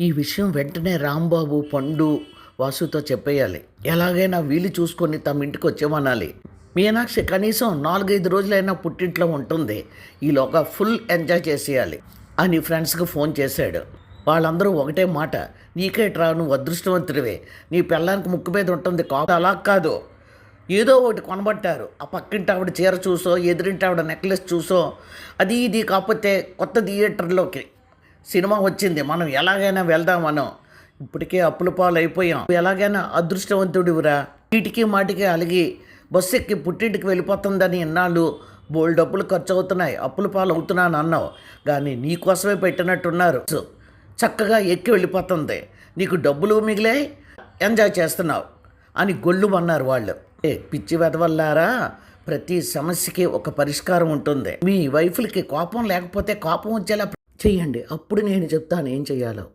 ఈ విషయం వెంటనే రాంబాబు పండు వాసుతో చెప్పేయాలి. ఎలాగైనా వీలు చూసుకొని తమ ఇంటికి వచ్చేమనాలి. మీనాక్షి కనీసం నాలుగైదు రోజులైనా పుట్టింట్లో ఉంటుంది. ఈలోగా ఫుల్ ఎంజాయ్ చేసేయాలి అని ఫ్రెండ్స్కి ఫోన్ చేశాడు. వాళ్ళందరూ ఒకటే మాట. నీకేట్రా నువ్వు అదృష్టవంతుడివే. నీ పిల్లానికి ముక్కు మీద ఉంటుంది కాదు అలా కాదు. ఏదో ఒకటి కొనబట్టారు. ఆ పక్కింటి ఆవిడ చీర చూసో ఎదురింటి ఆవిడ నెక్లెస్ చూసో అది ఇది కాకపోతే కొత్త థియేటర్లోకి. సినిమా వచ్చింది. మనం ఎలాగైనా వెళ్దాం మనం ఇప్పటికే అప్పుల పాలు అయిపోయాం. ఎలాగైనా అదృష్టవంతుడివిరా. వీటికి మాటికి అలిగి బస్సు ఎక్కి పుట్టింటికి వెళ్ళిపోతుందని ఇన్నాళ్ళు బోల్ డబ్బులు ఖర్చు అవుతున్నాయి అప్పుల పాలు అవుతున్నాను అన్నావు. కానీ నీకోసమే పెట్టినట్టున్నారు. చక్కగా ఎక్కి వెళ్ళిపోతుంది. నీకు డబ్బులు మిగిలే ఎంజాయ్ చేస్తున్నావు అని గొళ్ళు అన్నారు వాళ్ళు. ఏ పిచ్చి వెదవల్లారా ప్రతి సమస్యకి ఒక పరిష్కారం ఉంటుంది. మీ వైఫ్లకి కోపం లేకపోతే కోపం వచ్చేలా చెయ్యండి. అప్పుడు నేను చెప్తాను ఏం చెయ్యాలో.